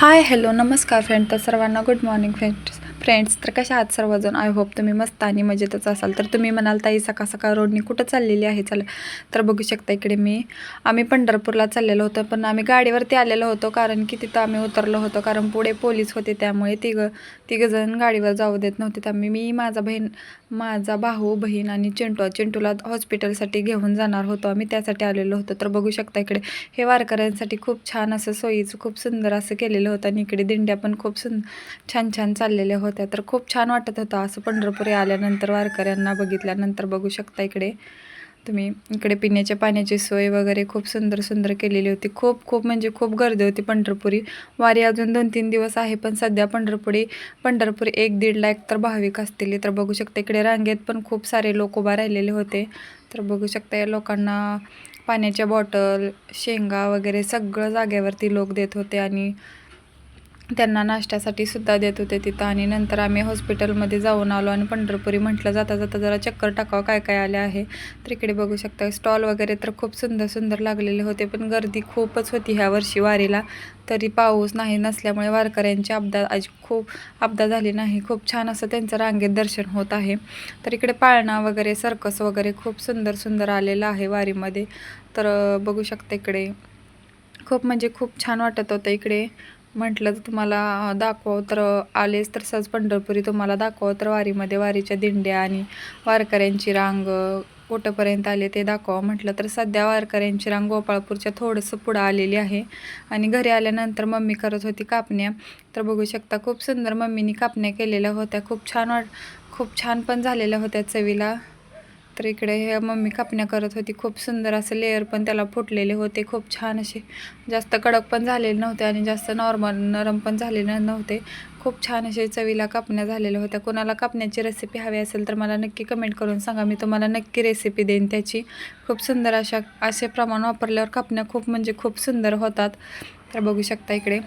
Hi hello नमस्कार friend तर सर्वांना गुड मॉर्निंग फ्रेंड्स फ्रेंड्स तर कशा आहात सर्वजण? आय होप तुम्ही मस्त आणि मजेतच असाल. तर तुम्ही म्हणाल ताई सकाळ सकाळ रोडनी कुठं चाललेली आहे? चाल. तर बघू शकता इकडे मी. आम्ही पंढरपूरला चाललेलो होतो पण आम्ही गाडीवरती आलेलो होतो कारण की तिथं आम्ही उतरलो होतो कारण पुढे पोलीस होते त्यामुळे तिघं तिघंजण गाडीवर जाऊ देत नव्हते. त्यामुळे मी माझा बहीण माझा भाऊ बहीण आणि चिंटू चिंटूला हॉस्पिटलसाठी घेऊन जाणार होतो. आम्ही त्यासाठी आलेलो होतो. तर बघू शकता इकडे. हे वारकऱ्यांसाठी खूप छान असं सोयीचं खूप सुंदर असं केलेलं होतं आणि इकडे दिंड्या पण खूप सुंद छान छान चाललेल्या होत्या तर खूप छान वाटत होतं. असं पंढरपुरी आल्यानंतर वारकऱ्यांना बघितल्यानंतर बघू शकता इकडे. तुम्ही इकडे पिण्याच्या पाण्याची सोय वगैरे खूप सुंदर सुंदर केलेली होती. खूप खूप म्हणजे खूप गर्दी होती पंढरपुरी. वारी अजून दोन तीन दिवस आहे पण सध्या पंढरपुरी पंढरपुरी एक दीड लाख तर भाविक असतील. तर बघू शकता इकडे रांगेत पण खूप सारे लोक उभा राहिलेले होते. तर बघू शकता या लोकांना पाण्याच्या बॉटल शेंगा वगैरे सगळं जागेवरती लोक देत होते आणि त्यांना नाश्त्यासाठी सुद्धा देत होते तिथं. आणि नंतर आम्ही हॉस्पिटलमध्ये जाऊन आलो आणि पंढरपुरी म्हटलं जाता जाता जरा चक्कर टाकावं काय काय आले आहे? तर इकडे बघू शकता स्टॉल वगैरे तर खूप सुंदर सुंदर लागलेले होते पण गर्दी खूपच होती ह्या वर्षी वारीला. तरी पाऊस नाही नसल्यामुळे वारकऱ्यांची अपदा आज खूप अपदा झाली नाही. खूप छान असं त्यांचं रांगेत दर्शन होत आहे. तर इकडे पाळणा वगैरे सर्कस वगैरे खूप सुंदर सुंदर आलेलं आहे वारीमध्ये. तर बघू शकता इकडे. खूप म्हणजे खूप छान वाटत होतं इकडे. म्हटलं तर तुम्हाला दाखवावं तर आलेच तर सहज पंढरपुरी तुम्हाला दाखवावं तर वारीमध्ये वारीच्या दिंड्या आणि वारकऱ्यांची रांग कुठंपर्यंत आले ते दाखवा म्हटलं तर सध्या वारकऱ्यांची रांग गोपाळपूरच्या थोडंसं पुढं आलेली आहे. आणि घरी आल्यानंतर मम्मी करत होती कापण्या. तर बघू शकता खूप सुंदर मम्मीनी कापण्या केलेल्या होत्या. खूप छान वाट खूप छान पण झालेल्या होत्या चवीला. तर इकडे हे मम्मी कापण्या करत होती. खूप सुंदर असं लेअर पण त्याला फुटलेले होते. खूप छान असे. जास्त कडक पण झालेले नव्हते आणि जास्त नॉर्मल नरम पण झालेले नव्हते. खूप छान असे चवीला कापण्या झालेल्या होत्या. कोणाला कापण्याची रेसिपी हवी असेल तर मला नक्की कमेंट करून सांगा. मी तुम्हाला नक्की रेसिपी देईन त्याची. खूप सुंदर अशा असे प्रमाण वापरल्यावर कापण्या खूप म्हणजे खूप सुंदर होतात. तर बघू शकता इकडे.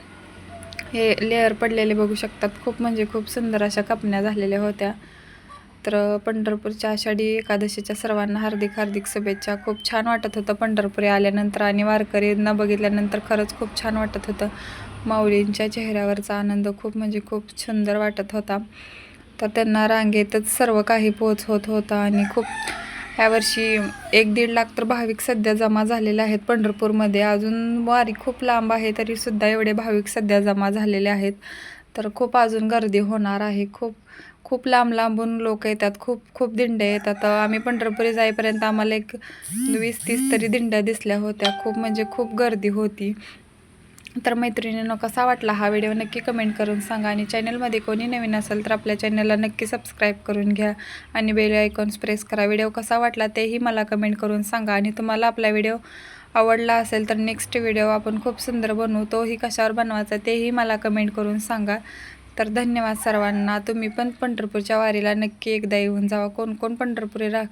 हे लेअर पडलेले बघू शकतात. खूप म्हणजे खूप सुंदर अशा कापण्या झालेल्या होत्या. तर पंढरपूरच्या आषाढी एकादशीच्या सर्वांना हार्दिक हार्दिक शुभेच्छा. खूप छान वाटत होतं पंढरपुरी आल्यानंतर आणि वारकरींना बघितल्यानंतर खरंच खूप छान वाटत होतं. माऊलींच्या चेहऱ्यावरचा आनंद खूप म्हणजे खूप सुंदर वाटत होता. तर त्यांना रांगेतच सर्व काही पोच होत होता आणि खूप यावर्षी एक दीड लाख तर भाविक सध्या जमा झालेले आहेत पंढरपूरमध्ये. अजून वारी खूप लांब आहे तरीसुद्धा एवढे भाविक सध्या जमा झालेले आहेत. तर खूप अजून गर्दी होणार आहे. खूप खूप लांब लांबून लोक येतात खूप खूप दिंड्या येतात. आम्ही पंढरपुरी जाईपर्यंत आम्हाला एक वीस तीस तरी दिंड्या दिसल्या होत्या. खूप म्हणजे खूप गर्दी होती. तर मैत्रिणींनो कसा वाटला हा व्हिडिओ नक्की कमेंट करून सांगा आणि चॅनलमध्ये कोणी नवीन असेल तर आपल्या चॅनलला नक्की सबस्क्राईब करून घ्या आणि बेल आयकॉन्स प्रेस करा. व्हिडिओ कसा वाटला तेही मला कमेंट करून सांगा आणि तुम्हाला आपला व्हिडिओ आवडला असेल तर नेक्स्ट व्हिडिओ आपण खूप सुंदर बनवू. तोही कशावर बनवायचा तेही मला कमेंट करून सांगा. तर धन्यवाद सर्वांना. तुम्ही पण पंढरपूरच्या वारीला नक्की एकदा येऊन जावा. कोण कोण पंढरपुरी रा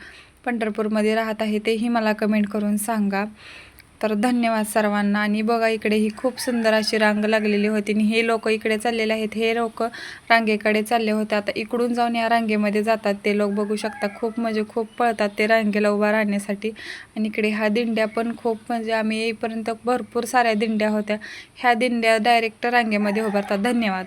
पंढरपूरमध्ये राहत आहे तेही मला कमेंट करून सांगा. तर धन्यवाद सर्वांना. आणि बघा इकडे ही खूप सुंदर अशी रांग लागलेली होती. आणि हे लोक इकडे चाललेले आहेत. हे लोक रांगेकडे चालले होते. आता इकडून जाऊन या रांगेमध्ये जातात. ते लोक बघू शकता. खूप म्हणजे खूप पळतात ते रांगेला उभा राहण्यासाठी. आणि इकडे ह्या दिंड्या पण खूप म्हणजे आम्ही येईपर्यंत भरपूर साऱ्या दिंड्या होत्या. ह्या दिंड्या डायरेक्ट रांगेमध्ये उभारतात. धन्यवाद.